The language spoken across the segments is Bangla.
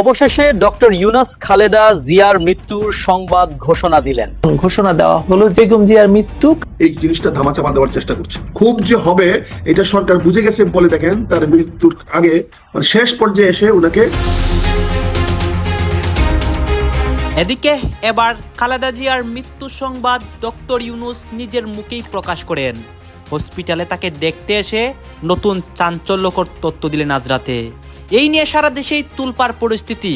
অবশেষে ডক্টর ইউনাস খালেদা জিয়ার মৃত্যুর সংবাদ ঘোষণা দিলেন। ঘোষণা দেওয়া হলো বেগম জিয়ার মৃত্যু। এই জিনিসটা ধামাচাপা দেওয়ার চেষ্টা করছে। খুব যে হবে এটা সরকার বুঝে গেছে বলে দেখেন তার মৃত্যুর আগে। মানে শেষ পর্যায়ে এসে ওনাকে এদিকে এবার খালেদা জিয়ার মৃত্যু সংবাদ ডক্টর ইউনুস নিজের মুখেই প্রকাশ করেন। হসপিটালে তাকে দেখতে এসে নতুন চাঞ্চল্যকর তথ্য দিলেন আজ রাতে। এই নিয়ে সারা দেশেই তুলপার পরিস্থিতি।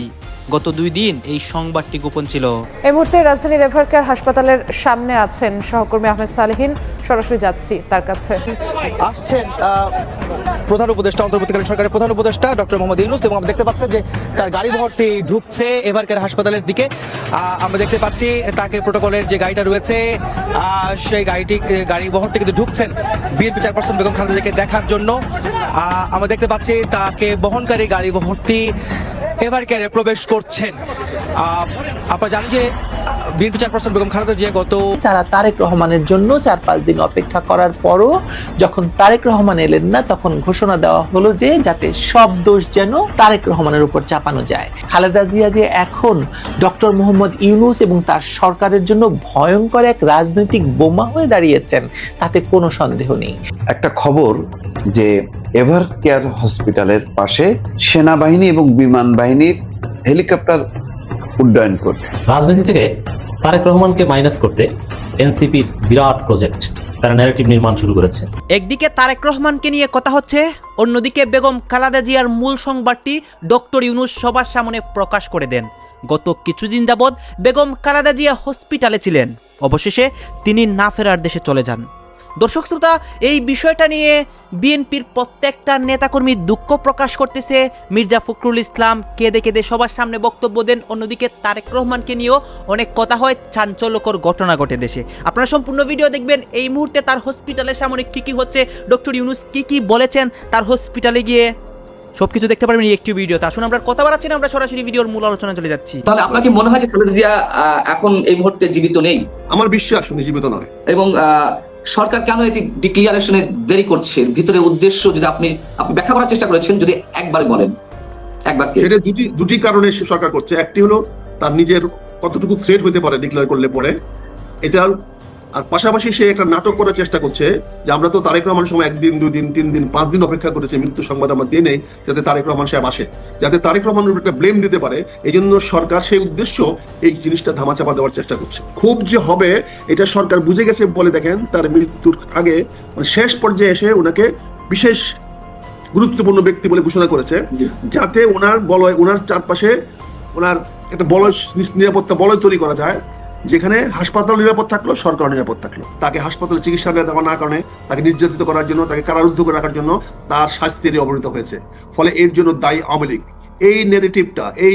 গত দুই দিন এই সংবাদটি গোপন ছিল। এই মুহূর্তে রাজধানী রেফার কেয়ার হাসপাতালের সামনে আছেন সহকর্মী আহমেদ সালেহিন। সরাসরি যাচ্ছি তার কাছে। আসছেন আহ, প্রধান উপদেষ্টা, অন্তর্বর্তীকালীন সরকারের প্রধান উপদেষ্টা ডক্টর মোহাম্মদ ইউনুস, এবং আমরা দেখতে পাচ্ছেন যে তার গাড়ি বহরটি ঢুকছে এভারকের হাসপাতালের দিকে। আমরা দেখতে পাচ্ছি তাকে প্রোটোকলের যে গাড়িটা রয়েছে সেই গাড়িটি গাড়ি বহরটি কিন্তু ঢুকছেন বিএনপি চেয়ারপারসন বেগম খালেদাকে দেখার জন্য। আমরা দেখতে পাচ্ছি তাকে বহনকারী গাড়ি বহরটি এভারকেয়ারে প্রবেশ করছেন। আপনারা জানেন যে বিএনপি চেয়ারপারসন বেগম খালেদা জিয়া গত তারা তারেক রহমানের জন্য চার পাঁচ দিন অপেক্ষা করার পরও যখন তারেক রহমান এলেন না তখন ঘোষণা দেওয়া হলো যে যাতে সব দোষ যেন তারেক রহমানের উপর চাপানো যায়। খালেদা জিয়া যে এখন ডক্টর মোহাম্মদ ইউনুস এবং তার সরকারের জন্য ভয়ঙ্কর এক রাজনৈতিক বোমা হয়ে দাঁড়িয়েছেন তাতে কোনো সন্দেহ নেই। একটা খবর যে এভার কেয়ার হসপিটালের পাশে সেনাবাহিনী এবং বিমান বাহিনীর হেলিকপ্টার উড্ডয়ন করবে। রাজনীতি থেকে তারেক রহমানকে মাইনাস করতে এনসিপির বিরাট প্রজেক্ট তারা ন্যারেটিভ নির্মাণ শুরু করেছে। একদিকে তারেক রহমানকে নিয়ে কথা হচ্ছে, অন্যদিকে বেগম খালেদা জিয়ার মূল সংবাদটি ডক্টর ইউনুস সবার সামনে প্রকাশ করে দেন। গত কিছুদিন যাবৎ বেগম খালেদা জিয়া হসপিটালে ছিলেন। অবশেষে তিনি না ফেরার দেশে চলে যান। দর্শক শ্রোতা এই বিষয়টা নিয়ে বিএনপির প্রত্যেকটা নেতাকর্মী দুঃখ প্রকাশ করতেছে। মির্জা ফখরুল ইসলাম কেঁদে কেঁদে সবার সামনে বক্তব্য দেন। অন্যদিকে তারেক রহমানকে নিয়েও অনেক কথা হয় চাঞ্চল্যকর ঘটনা ঘটে দেশে। আপনারা সম্পূর্ণ ভিডিও দেখবেন। এই মুহূর্তে তার হসপিটালের সামনে কি কি হচ্ছে ডক্টর ইউনুস কি কি বলেছেন তার হসপিটালে গিয়ে সবকিছু দেখতে পারবেন এই একটি ভিডিওতে আসুন আমরা কথা বাড়াচ্ছি না আমরা সরাসরি ভিডিওর মূল আলোচনা চলে যাচ্ছি। তাহলে আপনার কি মনে হয় যে খালেদা জিয়া এখন এই মুহূর্তে জীবিত নেই? আমার বিশ্বাস উনি জীবিত নয়। এবং আহ, সরকার কেন এটি ডিক্লিয়ারেশনে দেরি করছে? ভিতরে উদ্দেশ্য যদি আপনি আপনি ব্যাখ্যা করার চেষ্টা করেছেন, যদি একবার বলেন। এক বাক্যে সেটা দুটি দুটি কারণে সরকার করছে। একটি হলো, তার নিজের কতটুকু থ্রেট হতে পারে ডিক্লেয়ার করলে পরে। এটা আর পাশাপাশি সে একটা নাটক করার চেষ্টা করছে যে আমরা তো তারেক রহমান সময় একদিন দুই দিন তিন দিন পাঁচ দিন অপেক্ষা করেছি মৃত্যু সংবাদ আমরা দিয়ে নেই যাতে তারেক রহমান সাহেব আসে। যাতে তারেক রহমানের উপর একটা ব্লেম দিতে পারে এই জন্য সরকার সেই উদ্দেশ্য এই জিনিসটা ধামাচাপা দেওয়ার চেষ্টা করছে। খুব যে হবে এটা সরকার বুঝে গেছে বলে দেখেন তার মৃত্যুর আগে মানে শেষ পর্যায়ে এসে ওনাকে বিশেষ গুরুত্বপূর্ণ ব্যক্তি বলে ঘোষণা করেছে যাতে ওনার বলয় ওনার চারপাশে ওনার একটা বলয় নিরাপত্তা বলয় তৈরি করা যায় যেখানে হাসপাতাল নিরাপদ থাকল সরকার নিরাপদ থাকল। তাকে হাসপাতালে চিকিৎসা দেওয়া না কারণে, তাকে নির্যাতিত করার জন্য, তাকে কারারুদ্ধ করে রাখার জন্য তার শাস্তি অবনীত হয়েছে। ফলে এর জন্য দায়ী আওয়ামী লীগ। এই নেগেটিভটা এই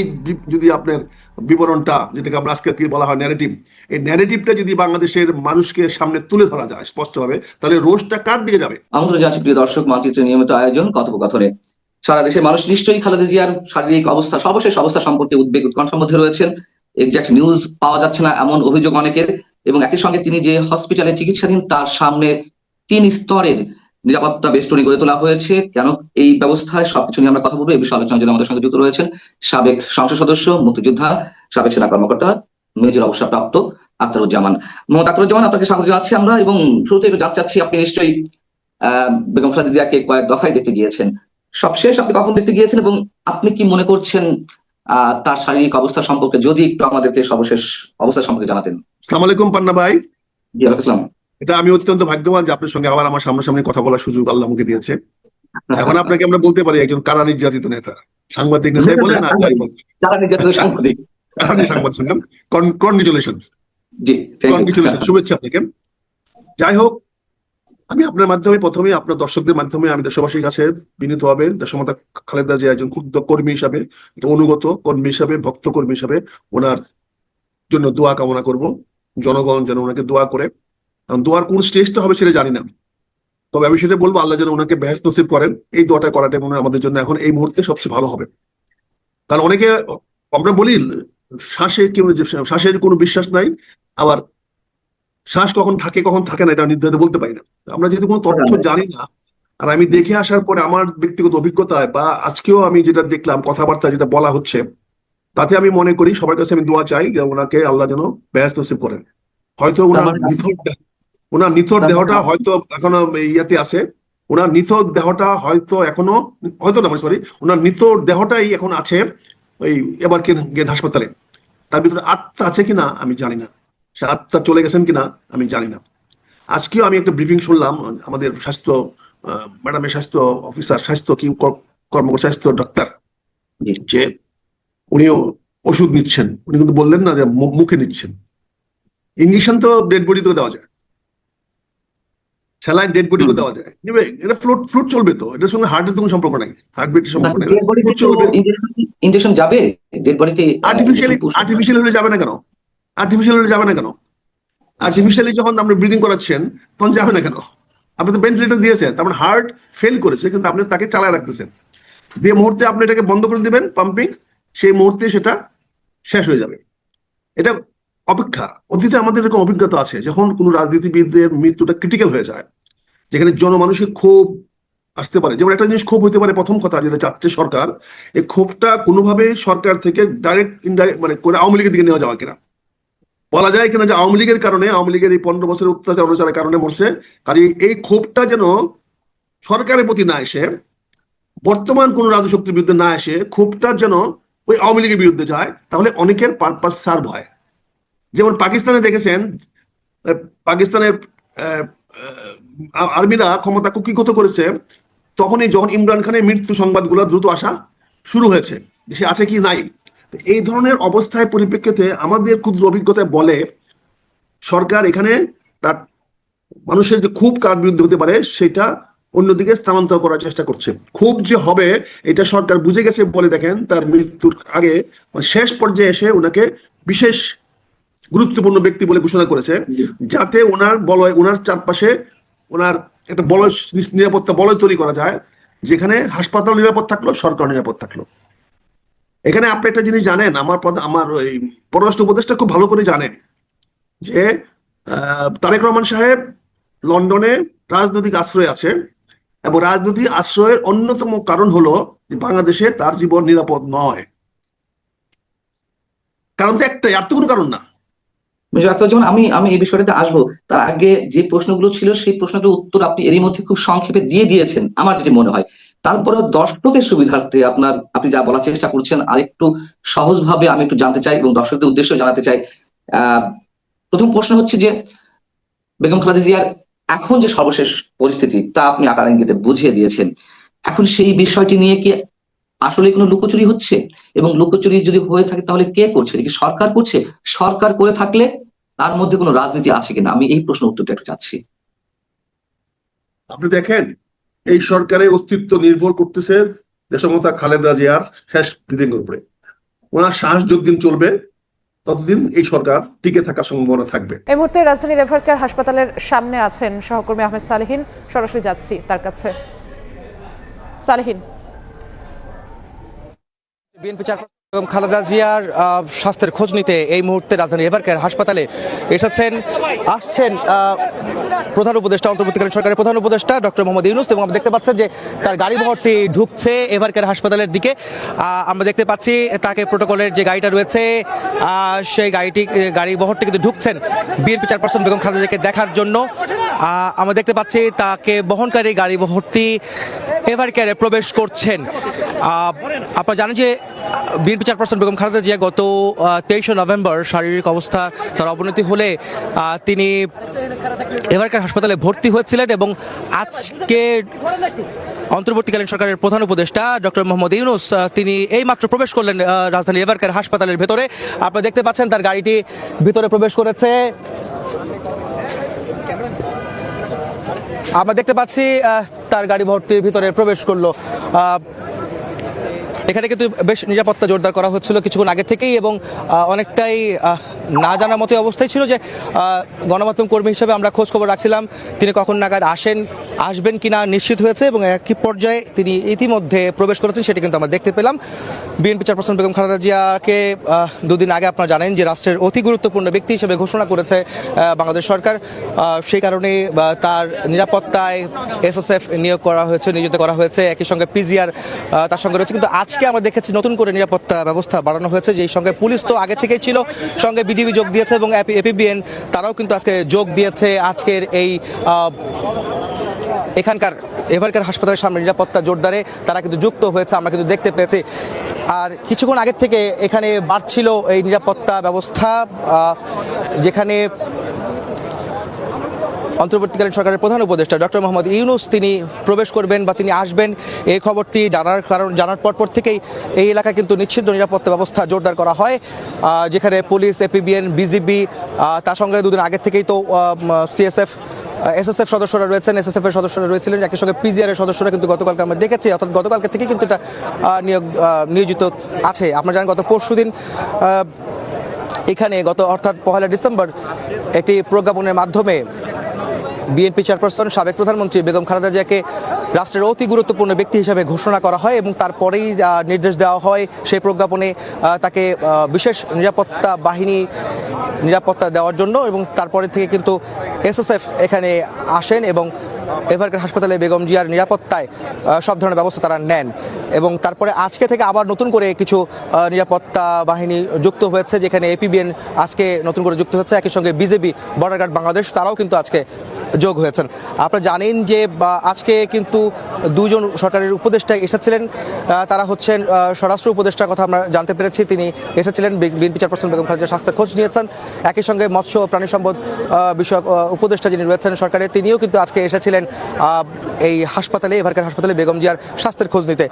যদি আপনার বিবরণটা, যেটাকে আমরা আজকে কি বলা হয় ন্যারেটিভ এই ন্যারেটিভটা যদি বাংলাদেশের মানুষকে সামনে তুলে ধরা যায় স্পষ্টভাবে, তাহলে রোজটা কার দিকে যাবে? আমন্ত্রণ জানাচ্ছি প্রিয় দর্শক মানচিত্রের নিয়মিত আয়োজন, কথোপকথনে। সারা দেশের মানুষ নিশ্চয়ই খালেদা জিয়ার শারীরিক অবস্থা, সর্বশেষ অবস্থা সম্পর্কে উদ্বেগ উৎকণ্ঠার মধ্যে রয়েছেন। এক্সাক্ট নিউজ পাওয়া যাচ্ছে না এমন অভিযোগ অনেকের এবং একই সঙ্গে তিনি যে হসপিটালে চিকিৎসাধীন তার সামনে তিন স্তরের নিরাপত্তা বেষ্টনী গড়ে তোলা হয়েছে। কেন এই ব্যবস্থায় সবকিছু নিয়ে আমরা কথা বলব? এই বিষয়ে আলোচনার জন্য আমাদের সঙ্গে যুক্ত রয়েছেন সাবেক সংসদ সদস্য, মুক্তিযোদ্ধা, সাবেক সেনা কর্মকর্তা, মেজর অবসরপ্রাপ্ত আখতারুজ্জামান। মোহাম্মদ আখতারুজ্জামান, আপনাকে স্বাগত জানাচ্ছি আমরা এবং শুরুতে একটু জানতে চাচ্ছি, আপনি নিশ্চয়ই, আহ, বেগম খালেদা জিয়াকে কয়েক দফায় দেখতে গিয়েছেন। সবশেষ আপনি কখন দেখতে গিয়েছেন এবং আপনি কি মনে করছেন তার শারীরিক অবস্থা সম্পর্কে যদি একটু আমাদেরকে সর্বশেষ অবস্থা সম্পর্কে জানাতেন। সালাম আলাইকুম পান্না ভাই। জি আলাইকুম এটা আমি অত্যন্ত ভাগ্যবান যে আপনার সঙ্গে আবার আমার সামনাসামনি কথা বলার সুযোগ আল্লাহ আমাকে দিয়েছে। এখন আপনাকে আমরা বলতে পারি একজন কারা নির্যাতিত নেতা? সাংবাদিক নেতাই বলে না বল? যারা নির্যাতিত সাংবাদিক? কারা সাংবাদিক কনগ্রেচুলেশন জি কনগ্রেচুলেশন শুভেচ্ছা আপনাকে। যাই হোক আমি আপনার মাধ্যমে প্রথমে আপনার দর্শকদের মাধ্যমে আমি দেশবাসীর কাছে বিনীত হবে দেশমাতা খালেদা জিয়া একজন ক্ষুদ্র কর্মী হিসাবে অনুগত কর্মী হিসাবে, ভক্ত কর্মী হিসাবে ওনার জন্য দোয়া কামনা করব। জনগণ যেন ওনাকে দোয়া করে। দোয়ার কোন স্টেজটা হবে সেটা জানি না। তবে আমি সেটা বলব, আল্লাহ যেন ওনাকে বেহেস নসিব করেন। এই দোয়াটা করাটা মনে আমাদের জন্য এখন এই মুহূর্তে সবচেয়ে ভালো হবে। কারণ অনেকে, আমরা বলি, শ্বাসে কি শ্বাসের কোনো বিশ্বাস নাই, আবার শ্বাস কখন থাকে কখন থাকে না এটা নির্ধারিত বলতে পারি না। আমরা যেহেতু কোনো তথ্য জানি না আর আমি দেখে আসার পরে আমার ব্যক্তিগত অভিজ্ঞতায় বা আজকেও আমি যেটা দেখলাম কথাবার্তা যেটা বলা হচ্ছে তাতে আমি মনে করি সবার কাছে আমি দোয়া চাই যে ওনাকে আল্লাহ যেন ব্যস্ত নসিব করেন। হয়তো ওনার মানে- নিথর ওনার নিথর মানে- দেহটা হয়তো এখনও ইয়াতে আছে ওনার নিথর দেহটা হয়তো এখনও হয়তো না সরি ওনার নিথর দেহটাই এখন আছে ওই এবার গেন হাসপাতালে। তার ভিতরে আত্মা আছে কিনা আমি জানি না। সে আত্মা চলে গেছেন কিনা আমি জানি না। আজকেও আমি একটা ব্রিফিং শুনলাম আমাদের স্বাস্থ্য ম্যাডামের স্বাস্থ্য অফিসার স্বাস্থ্য কি কর- কর্মকর্তা স্বাস্থ্য ডাক্তার যে উনিও ওষুধ নিচ্ছেন। উনি কিন্তু বললেন না যে মুখে নিচ্ছেন। ইঞ্জেকশন তো ডেড বডিতেও দেওয়া যায়। স্যালাইন ডেড বডিতেও দেওয়া যায়। এটা ফ্লুট ফ্লুট চলবে তো। এটার সঙ্গে হার্টের কোনো সম্পর্ক নাই। হার্টবিটের সম্পর্ক নেই। ইঞ্জেকশন যাবে? ডেড বডিতে আর্টিফিশিয়ালি আর্টিফিশিয়াল হলে যাবে না কেন? আর্টিফিশিয়াল যাবে না কেন? আর্টিফিশিয়ালি যখন আপনি ব্রিদিং করাচ্ছেন, তখন যাবে না কেন? আপনি তো ভেন্টিলেটর দিয়েছেন, তার মানে হার্ট ফেল করেছে, কিন্তু আপনি তাকে চালায় রাখতেছেন। দিয়ে মুহূর্তে আপনি এটাকে বন্ধ করে দিবেন পাম্পিং সেই মুহূর্তে সেটা শেষ হয়ে যাবে। এটা অপেক্ষা। অতীতে আমাদের এরকম অভিজ্ঞতা আছে, যখন কোনো রাজনীতিবিদদের মৃত্যুটা ক্রিটিক্যাল হয়ে যায়, যেখানে জনমানুষের ক্ষোভ আসতে পারে। যেমন একটা জিনিস ক্ষোভ হতে পারে, প্রথম কথা যেটা চাচ্ছে সরকার, এই ক্ষোভটা কোনোভাবে সরকার থেকে ডাইরেক্ট ইনডাইরেক্ট মানে করে আওয়ামী লীগের দিকে নেওয়া যাওয়া কিনা। বলা যায় কিনা যে আওয়ামী লীগের কারণে, আওয়ামী লীগের এই পনেরো বছরের অত্যাচার অনাচারের কারণে মরছে। কাজে এই ক্ষোভটা যেন সরকারের প্রতি না এসে বর্তমান কোন রাজশক্তির বিরুদ্ধে না এসে ক্ষোভটা যেন ওই আওয়ামী লীগের বিরুদ্ধে যায়, তাহলে অনেকের পারপাস সার্ভ হয়। যেমন পাকিস্তানে দেখেছেন পাকিস্তানের আর্মিরা ক্ষমতা কুকিগত করেছে, তখনই যখন ইমরান খানের মৃত্যু সংবাদগুলো দ্রুত আসা শুরু হয়েছে, দেশে আছে কি নাই এই ধরনের অবস্থায় পরিপ্রেক্ষিতে আমাদের ক্ষুদ্র অভিজ্ঞতায় বলে সরকার এখানে তার মানুষের যে খুব কার বিরুদ্ধে হতে পারে সেটা অন্যদিকে স্থানান্তর করার চেষ্টা করছে। খুব যে হবে এটা সরকার বুঝে গেছে বলে দেখেন তার মৃত্যুর আগে মানে শেষ পর্যায়ে এসে ওনাকে বিশেষ গুরুত্বপূর্ণ ব্যক্তি বলে ঘোষণা করেছে যাতে ওনার বলয় ওনার চারপাশে ওনার একটা বলয় নিরাপত্তা বলয় তৈরি করা যায় যেখানে হাসপাতাল নিরাপদ থাকল সরকার নিরাপদ থাকল। এখানে আপনি একটা জিনিস জানেন, আমার আমার ওই পররাষ্ট্র উপদেষ্টা খুব ভালো করে জানেন যে তারেক রহমান সাহেব লন্ডনে রাজনৈতিক আশ্রয় আছে এবং রাজনৈতিক আশ্রয়ের অন্যতম কারণ হলো বাংলাদেশে তার জীবন নিরাপদ নয়। কারণ তো একটাই, আর তো কোনো কারণ না। যেমন আমি আমি এই বিষয়টাতে আসব। তার আগে যে প্রশ্নগুলো ছিল, সেই প্রশ্নগুলোর উত্তর আপনি এরই মধ্যে খুব সংক্ষেপে দিয়ে দিয়েছেন, আমার যেটি মনে হয়। তারপরে দর্শকের সুবিধার্থে আপনার, আপনি যা বলার চেষ্টা করছেন, আরেকটু সহজভাবে আমি একটু জানতে চাই এবং দর্শকদের উদ্দেশ্য জানাতে চাই। প্রথম প্রশ্ন হচ্ছে যে, বেগম খালেদা জিয়ার এখন যে সর্বশেষ পরিস্থিতি, তা আপনি আকার ইঙ্গিতে বুঝিয়ে দিয়েছেন। এখন সেই বিষয়টি নিয়ে কি আসলে কোনো লুকোচুরি হচ্ছে? এবং লুকোচুরি যদি হয়ে থাকে তাহলে কে করছে? কি সরকার করছে? সরকার করে থাকলে তার মধ্যে কোনো রাজনীতি আছে কিনা? আমি এই প্রশ্ন উত্তরটা একটু চাচ্ছি। আপনি দেখেন এই সরকারের অস্তিত্ব নির্ভর করতেছে দেশমতা খালেদা জিয়ার শেষ ব্রিদিং উপরে। ওনার শ্বাস যতদিন চলবে ততদিন এই সরকার টিকে থাকার সম্ভাবনা থাকবে। এই মুহূর্তে রাজধানী রেফার কেয়ার হাসপাতালের সামনে আছেন সহকর্মী আহমেদ সালেহিন। সরাসরি যাচ্ছি তার কাছে। সালেহিন। বিএনপি চেয়ারপারসন বেগম খালেদা জিয়ার আহ, স্বাস্থ্যের খোঁজ নিতে এই মুহূর্তে রাজধানী এভারকেয়ার হাসপাতালে এসেছেন। আসছেন আহ, প্রধান উপদেষ্টা, অন্তর্বর্তীকালীন সরকারের প্রধান উপদেষ্টা ডক্টর মোহাম্মদ ইউনুস, এবং আমরা দেখতে পাচ্ছেন যে তার গাড়ি বহরটি ঢুকছে এভারকেয়ার হাসপাতালের দিকে। আমরা দেখতে পাচ্ছি তাকে প্রোটোকলের যে গাড়িটা রয়েছে সেই গাড়িটি গাড়ি বহরটি কিন্তু ঢুকছেন বিএনপি চেয়ারপারসন বেগম খালেদা জিয়াকে দেখার জন্য। আমরা দেখতে পাচ্ছি তাকে বহনকারী গাড়ি বহরটি এভার কেয়ারে প্রবেশ করছেন। আপনারা জানেন যে বিএনপি চেয়ারপারসন বেগম খালেদা জিয়া গত তেইশে নভেম্বর শারীরিক অবস্থা তার অবনতি হলে তিনি এবারকার হাসপাতালে ভর্তি হয়েছিলেন এবং আজকে অন্তর্বর্তীকালীন সরকারের প্রধান উপদেষ্টা ডক্টর মোহাম্মদ ইউনুস তিনি এই মাত্র প্রবেশ করলেন আহ, রাজধানী এভারকার হাসপাতালের ভেতরে। আপনারা দেখতে পাচ্ছেন তার গাড়িটি ভিতরে প্রবেশ করেছে। আমরা দেখতে পাচ্ছি তার গাড়ি ভর্তির ভিতরে প্রবেশ করল। এখানে কিন্তু বেশ নিরাপত্তা জোরদার করা হচ্ছিল কিছুক্ষণ আগে থেকেই এবং অনেকটাই না জানার মতো অবস্থায় ছিল যে গণমাধ্যম কর্মী হিসেবে আমরা খোঁজ খবর রাখছিলাম। তিনি কখন নাগাদ আসেন, আসবেন কিনা নিশ্চিত হয়েছে এবং একই পর্যায়ে তিনি ইতিমধ্যে প্রবেশ করেছেন, সেটি কিন্তু আমরা দেখতে পেলাম। বিএনপি চেয়ারপারসন বেগম খালেদা জিয়াকে দুদিন আগে আপনারা জানেন যে রাষ্ট্রের অতি গুরুত্বপূর্ণ ব্যক্তি হিসেবে ঘোষণা করেছে বাংলাদেশ সরকার। সেই কারণে তার নিরাপত্তায় এসএসএফ নিয়োগ করা হয়েছে, নিয়োজিত করা হয়েছে, একই সঙ্গে পিজিআর তার সঙ্গে রয়েছে। কিন্তু আজকে আমরা দেখেছি নতুন করে নিরাপত্তা ব্যবস্থা বাড়ানো হয়েছে, যেই সঙ্গে পুলিশ তো আগে থেকেই ছিল, সঙ্গে বিজিবি যোগ দিয়েছে এবং এপিবিএন তারাও কিন্তু আজকে যোগ দিয়েছে আজকের এই এখানকার এভারকার হাসপাতালের সামনে নিরাপত্তা জোরদারে তারা কিন্তু যুক্ত হয়েছে, আমরা কিন্তু দেখতে পেয়েছি। আর কিছুক্ষণ আগের থেকে এখানে বাড়ছিল এই নিরাপত্তা ব্যবস্থা যেখানে অন্তর্বর্তীকালীন সরকারের প্রধান উপদেষ্টা ডক্টর মোহাম্মদ ইউনুস তিনি প্রবেশ করবেন বা তিনি আসবেন এই খবরটি জানার কারণ, জানার পর পর থেকেই এই এলাকায় কিন্তু নিশ্চিত নিরাপত্তা ব্যবস্থা জোরদার করা হয়। যেখানে পুলিশ, এপিবিএন, বিজিবি তার সঙ্গে দুদিন আগের থেকেই তো সিএসএফ এসএসএফ সদস্যরা রয়েছেন, এসএসএফ এর সদস্যরা রয়েছিলেন, একই সঙ্গে পিজিআর এর সদস্যরা কিন্তু গতকালকে আমরা দেখেছি, অর্থাৎ গতকালকে থেকে কিন্তু এটা নিয়োগ নিয়োজিত আছে। আপনারা জানেন গত পরশু দিন এখানে গত, অর্থাৎ পহেলা ডিসেম্বর, একটি প্রজ্ঞাপনের মাধ্যমে বিএনপি চেয়ারপারসন, সাবেক প্রধানমন্ত্রী বেগম খালেদা জিয়াকে রাষ্ট্রের অতি গুরুত্বপূর্ণ ব্যক্তি হিসেবে ঘোষণা করা হয় এবং তারপরেই নির্দেশ দেওয়া হয় সেই প্রজ্ঞাপনে তাকে বিশেষ নিরাপত্তা বাহিনী নিরাপত্তা দেওয়ার জন্য এবং তারপরে থেকে কিন্তু এসএসএফ এখানে আসেন এবং এভারকার হাসপাতালে বেগম জিয়ার নিরাপত্তায় সব ধরনের ব্যবস্থা তারা নেন। এবং তারপরে আজকে থেকে আবার নতুন করে কিছু নিরাপত্তা বাহিনী যুক্ত হয়েছে, যেখানে এপিবিএন আজকে নতুন করে যুক্ত হয়েছে। একই সঙ্গে বিজেপি, বর্ডার গার্ড বাংলাদেশ, তারাও কিন্তু আজকে যোগ হয়েছেন। আপনারা জানেন যে আজকে কিন্তু দুজন সরকারের উপদেষ্টা এসেছিলেন। তারা হচ্ছেন স্বরাষ্ট্র উপদেষ্টার কথা আমরা জানতে পেরেছি। তিনি এসেছিলেন বিএনপি চেয়ারপারসন বেগম খালেদা স্বাস্থ্যের খোঁজ নিয়েছেন। একই সঙ্গে মৎস্য ও প্রাণী সম্পদ বিষয়ক উপদেষ্টা যিনি রয়েছেন সরকারে, তিনিও কিন্তু আজকে এসেছিলেন। আহ, এই হাসপাতালে এবারকার হাসপাতালে বেগম জিয়ার স্বাস্থ্যের খোঁজ নিতে।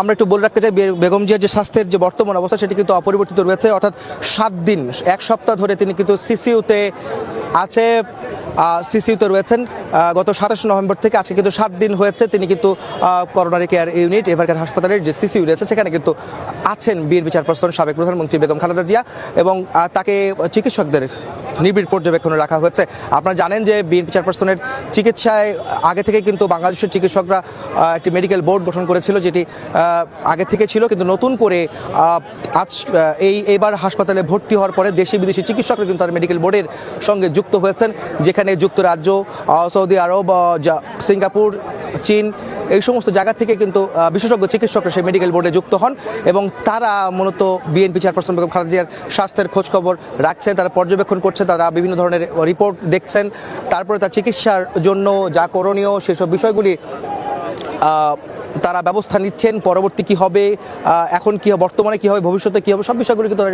আমরা একটু বলে রাখতে চাই বেগম জিয়ার যে স্বাস্থ্যের যে বর্তমান অবস্থা সেটি কিন্তু অপরিবর্তিত রয়েছে। অর্থাৎ সাত দিন এক সপ্তাহ ধরে তিনি কিন্তু সিসিউতে আছে সিসিউতে রয়েছেন। গত সাতাশ নভেম্বর থেকে আজকে কিন্তু সাত দিন হয়েছে তিনি কিন্তু করোনারি কেয়ার ইউনিট এভারকার হাসপাতালের যে সিসিউ রয়েছে সেখানে কিন্তু আছেন বিএনপি চেয়ারপারসন সাবেক প্রধানমন্ত্রী বেগম খালেদা জিয়া এবং তাকে চিকিৎসকদের নিবিড় পর্যবেক্ষণে রাখা হয়েছে। আপনারা জানেন যে বিএনপি চেয়ারপারসনের চিকিৎসায় আগে থেকে কিন্তু বাংলাদেশের চিকিৎসকরা একটি মেডিকেল বোর্ড গঠন করেছিল, যেটি আগে থেকে ছিল, কিন্তু নতুন করে আজ এই, এবার হাসপাতালে ভর্তি হওয়ার পরে দেশি বিদেশি চিকিৎসকরা কিন্তু তার মেডিকেল বোর্ডের সঙ্গে যুক্ত হয়েছেন, যেখানে যুক্তরাজ্য সৌদি আরব সিঙ্গাপুর, চীন এই সমস্ত জায়গা থেকে কিন্তু বিশেষজ্ঞ চিকিৎসকরা সেই মেডিকেল বোর্ডে যুক্ত হন এবং তারা মূলত বিএনপি চেয়ারপারসন বেগম খালেদা জিয়ার স্বাস্থ্যের খোঁজ খবর রাখছেন, তারা পর্যবেক্ষণ করছেন তারা বিভিন্ন ধরনের রিপোর্ট দেখছেন। তারপরে তার চিকিৎসার জন্য যা করণীয় সেসব বিষয়গুলি তারা ব্যবস্থা নিচ্ছেন, পরবর্তী কি হবে এখন কি বর্তমানে কি হবে, ভবিষ্যতে কি হবে, সব বিষয়গুলি কিন্তু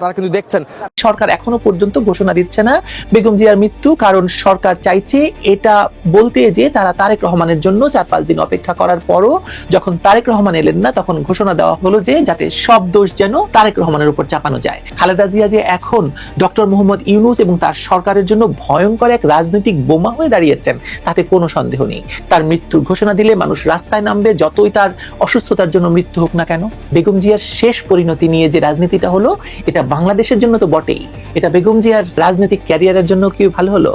তারা কিন্তু দেখছেন। সরকার এখনও পর্যন্ত ঘোষণা দিচ্ছে না বেগম জিয়ার মৃত্যু, কারণ সরকার চাইছে এটা বলতে যে তারা তারেক রহমানের জন্য চার পাঁচ দিন অপেক্ষা করার পরও যখন তারেক রহমান এলেন না, তখন ঘোষণা দেওয়া হলো যে যাতে সব দোষ যেন তারেক রহমানের উপর চাপানো যায়। খালেদা জিয়া যে এখন ডক্টর মোহাম্মদ ইউনুস এবং তার সরকারের জন্য ভয়ঙ্কর এক রাজনৈতিক বোমা হয়ে দাঁড়িয়েছেন, তাতে কোনো সন্দেহ নেই। তার মৃত্যুর ঘোষণা দিলে মানুষ রাস্তায় নামবে যতই তার অসুস্থতার জন্য মৃত্যু হোক না কেন, বেগম জিয়ার শেষ পরিণতি নিয়ে যে রাজনীতিটা হলো, এটা বাংলাদেশের জন্য তো বটেই। এটা বেগম জিয়ার রাজনৈতিক ক্যারিয়ারের জন্য কি ভালো হলো?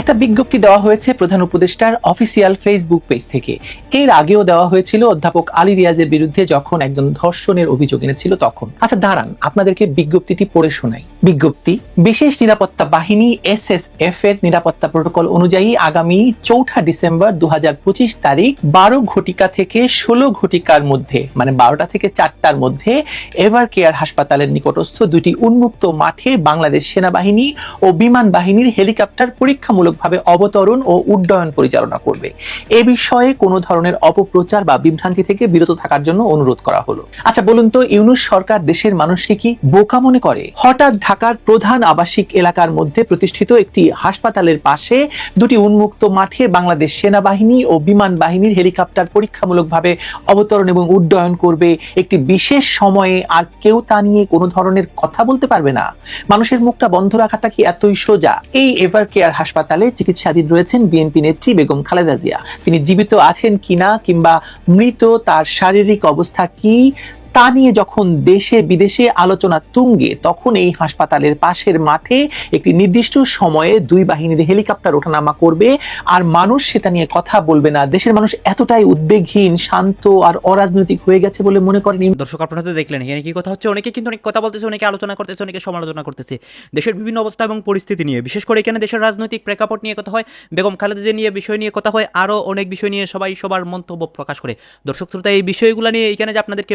একটা বিজ্ঞপ্তি দেওয়া হয়েছে প্রধান উপদেষ্টার অফিসিয়াল ফেসবুক পেজ থেকে। এর আগেও দেওয়া হয়েছিল অধ্যাপক আলী রিয়াজের বিরুদ্ধে যখন একজন ধর্ষণের অভিযোগ এনেছিল তখন। আচ্ছা দাঁড়ান, আপনাদেরকে বিজ্ঞপ্তিটি পড়ে শোনাই। বিজ্ঞপ্তি, বিশেষ নিরাপত্তা বাহিনী এসএসএফ এর নিরাপত্তা প্রোটোকল অনুযায়ী আগামী চৌঠা ডিসেম্বর দু তারিখ বারো ঘটিকা থেকে ষোলো ঘটিকার মধ্যে মানে বারোটা থেকে চারটার মধ্যে এভার কেয়ার হাসপাতালের নিকটস্থ দুটি উন্মুক্ত মাঠে বাংলাদেশ সেনাবাহিনী ও বিমান বাহিনীর হেলিকপ্টার পরীক্ষামূলকভাবে অবতরণ ও উড্ডয়ন পরিচালনা করবে। এ বিষয়ে কোনো ধরনের অপপ্রচার বা বিভ্রান্তি থেকে বিরত থাকার জন্য অনুরোধ করা হলো। আচ্ছা বলুন তো, ইউনুস সরকার দেশের মানুষকে কি বোকা মনে করে? হঠাৎ ঢাকার প্রধান আবাসিক এলাকার মধ্যে প্রতিষ্ঠিত একটি হাসপাতালের পাশে দুটি উন্মুক্ত মাঠে বাংলাদেশ সেনাবাহিনী ও বিমান বাহিনীর হেলিকপ্টার পরীক্ষামূলকভাবে অবতরণ এবং উড্ডয়ন করবে। একটি বিশেষ সময়ে আর কেউ তা নিয়ে কোনো ধরনের কথা বলতে পারবে না। মানুষের মুখটা বন্ধ রাখাটা কি এতই সোজা? এই এভার কেয়ার হাসপাতালে চিকিৎসাধীন রয়েছেন বিএনপি নেত্রী বেগম খালেদা জিয়া। তিনি জীবিত আছেন কিনা কিংবা মৃত তার শারীরিক অবস্থা কি? তা নিয়ে যখন দেশে বিদেশে আলোচনা তুঙ্গে, তখন এই হাসপাতালের পাশের মাঠে একটি নির্দিষ্ট সময়ে দুই বাহিনীর হেলিকপ্টার ওঠানামা করবে। আর মানুষ সেটা নিয়ে কথা বলবে না। দেশের মানুষ এতটাই উদ্বেগহীন, শান্ত আর অরাজনৈতিক হয়ে গেছে বলে মনে করেন দর্শক, আপনারা তো দেখলেন, এখানে কি কথা হচ্ছে? অনেকে কিন্তু অনেক কথা বলতেছে, অনেকে আলোচনা করতেছে, অনেকে সমালোচনা করতেছে। দেশের বিভিন্ন অবস্থা এবং পরিস্থিতি নিয়ে, বিশেষ করে এখানে দেশের রাজনৈতিক প্রেক্ষাপট নিয়ে কথা হয়, বেগম খালেদা নিয়ে বিষয় নিয়ে কথা হয় আরও অনেক বিষয় নিয়ে সবাই সবার মন্তব্য প্রকাশ করে। দর্শক শ্রোতা, এই বিষয়গুলো নিয়ে এখানে যে আপনাদেরকে